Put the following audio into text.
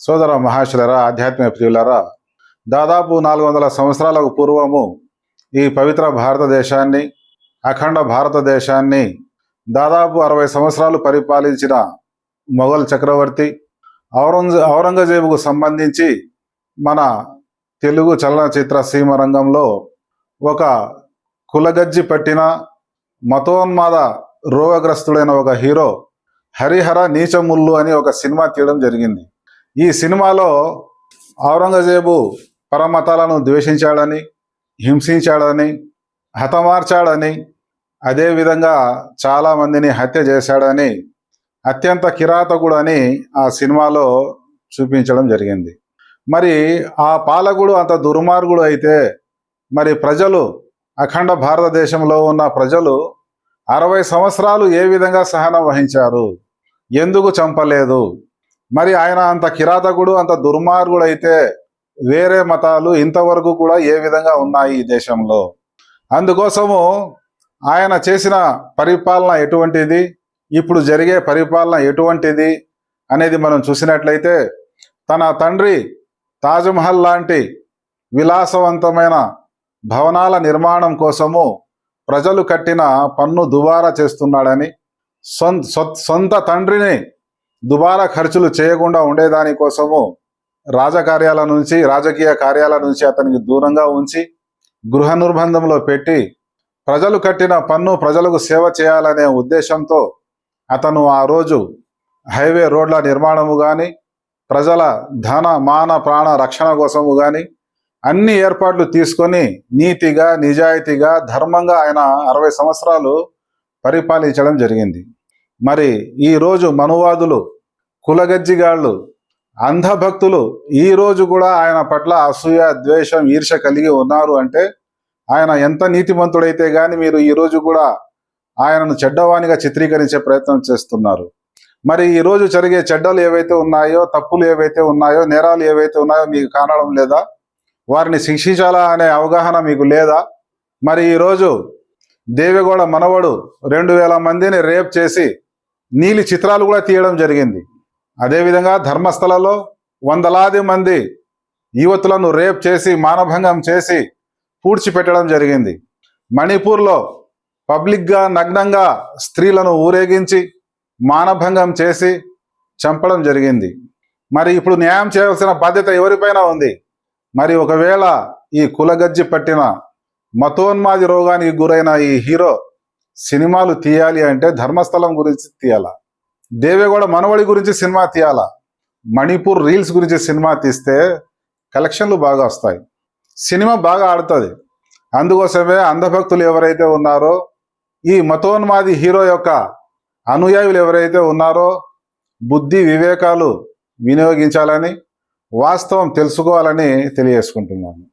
సోదర మహాశులరా ఆధ్యాత్మిక ప్రియులరా దాదాపు నాలుగు వందల సంవత్సరాలకు పూర్వము ఈ పవిత్ర భారతదేశాన్ని అఖండ భారతదేశాన్ని దాదాపు అరవై సంవత్సరాలు పరిపాలించిన మొఘల్ చక్రవర్తి ఔరంగ ఔరంగజేబుకు సంబంధించి మన తెలుగు చలనచిత్ర సీమ రంగంలో ఒక కులగజ్జి పట్టిన మతోన్మాద రోగగ్రస్తుడైన ఒక హీరో హరిహర నీచముల్లు అని ఒక సినిమా తీయడం జరిగింది. ఈ సినిమాలో ఔరంగజేబు పరమతాలను ద్వేషించాడని హింసించాడని హతమార్చాడని అదేవిధంగా చాలామందిని హత్య చేశాడని అత్యంత కిరాతకుడని ఆ సినిమాలో చూపించడం జరిగింది. మరి ఆ పాలకుడు అంత దుర్మార్గుడు అయితే మరి ప్రజలు అఖండ భారతదేశంలో ఉన్న ప్రజలు అరవై సంవత్సరాలు ఏ విధంగా సహనం వహించారు? ఎందుకు చంపలేదు? మరి ఆయన అంత కిరాతకుడు అంత దుర్మార్గుడు అయితే వేరే మతాలు ఇంతవరకు కూడా ఏ విధంగా ఉన్నాయి ఈ దేశంలో? అందుకోసము ఆయన చేసిన పరిపాలన ఎటువంటిది? ఇప్పుడు జరిగే పరిపాలన ఎటువంటిది? అనేది మనం చూసినట్లయితే తన తండ్రి తాజ్మహల్ లాంటి విలాసవంతమైన భవనాల నిర్మాణం కోసము ప్రజలు కట్టిన పన్ను దుబారా చేస్తున్నాడని సొంత సొ- సొంత తండ్రిని దుబారా ఖర్చులు చేయకుండా ఉండేదాని కోసము రాజకార్యాల నుంచి రాజకీయ కార్యాల నుంచి అతనికి దూరంగా ఉంచి గృహ నిర్బంధంలో పెట్టి ప్రజలు కట్టిన పన్ను ప్రజలకు సేవ చేయాలనే ఉద్దేశంతో అతను ఆ రోజు హైవే రోడ్ల నిర్మాణము కానీ ప్రజల ధన మాన ప్రాణ రక్షణ కోసము కానీ అన్ని ఏర్పాట్లు తీసుకొని నీతిగా నిజాయితీగా ధర్మంగా ఆయన అరవై సంవత్సరాలు పరిపాలించడం జరిగింది. మరి ఈ రోజు మనువాదులు కులగజ్జిగాళ్ళు అంధభక్తులు ఈ రోజు కూడా ఆయన పట్ల అసూయ ద్వేషం ఈర్ష కలిగి ఉన్నారు అంటే ఆయన ఎంత నీతిమంతుడైతే కానీ మీరు ఈ రోజు కూడా ఆయనను చెడ్డవానిగా చిత్రీకరించే ప్రయత్నం చేస్తున్నారు. మరి ఈ రోజు జరిగే చెడ్డలు ఏవైతే ఉన్నాయో తప్పులు ఏవైతే ఉన్నాయో నేరాలు ఏవైతే ఉన్నాయో మీకు కానడం లేదా? వారిని శిక్షించాలా అనే అవగాహన మీకు లేదా? మరి ఈరోజు దేవెగౌడ మనవడు రెండు వేల మందిని రేప్ చేసి నీలి చిత్రాలు కూడా తీయడం జరిగింది. అదేవిధంగా ధర్మస్థలలో వందలాది మంది యువతులను రేప్ చేసి మానభంగం చేసి పూడ్చిపెట్టడం జరిగింది. మణిపూర్లో పబ్లిక్గా నగ్నంగా స్త్రీలను ఊరేగించి మానభంగం చేసి చంపడం జరిగింది. మరి ఇప్పుడు న్యాయం చేయాల్సిన బాధ్యత ఎవరిపైన ఉంది? మరి ఒకవేళ ఈ కులగజ్జి పట్టిన మతోన్మాది రోగానికి గురైన ఈ హీరో సినిమాలు తీయాలి అంటే ధర్మస్థలం గురించి తీయాలా? దేవేగౌడ మనవడి గురించి సినిమా తీయాలా? మణిపూర్ రీల్స్ గురించి సినిమా తీస్తే కలెక్షన్లు బాగా వస్తాయి. సినిమా బాగా ఆడుతుంది. అందుకోసమే అంధభక్తులు ఎవరైతే ఉన్నారో ఈ మతోన్మాది హీరో యొక్క అనుయాయులు ఎవరైతే ఉన్నారో బుద్ధి వివేకాలు వినియోగించాలని వాస్తవం తెలుసుకోవాలని తెలియజేసుకుంటున్నాను.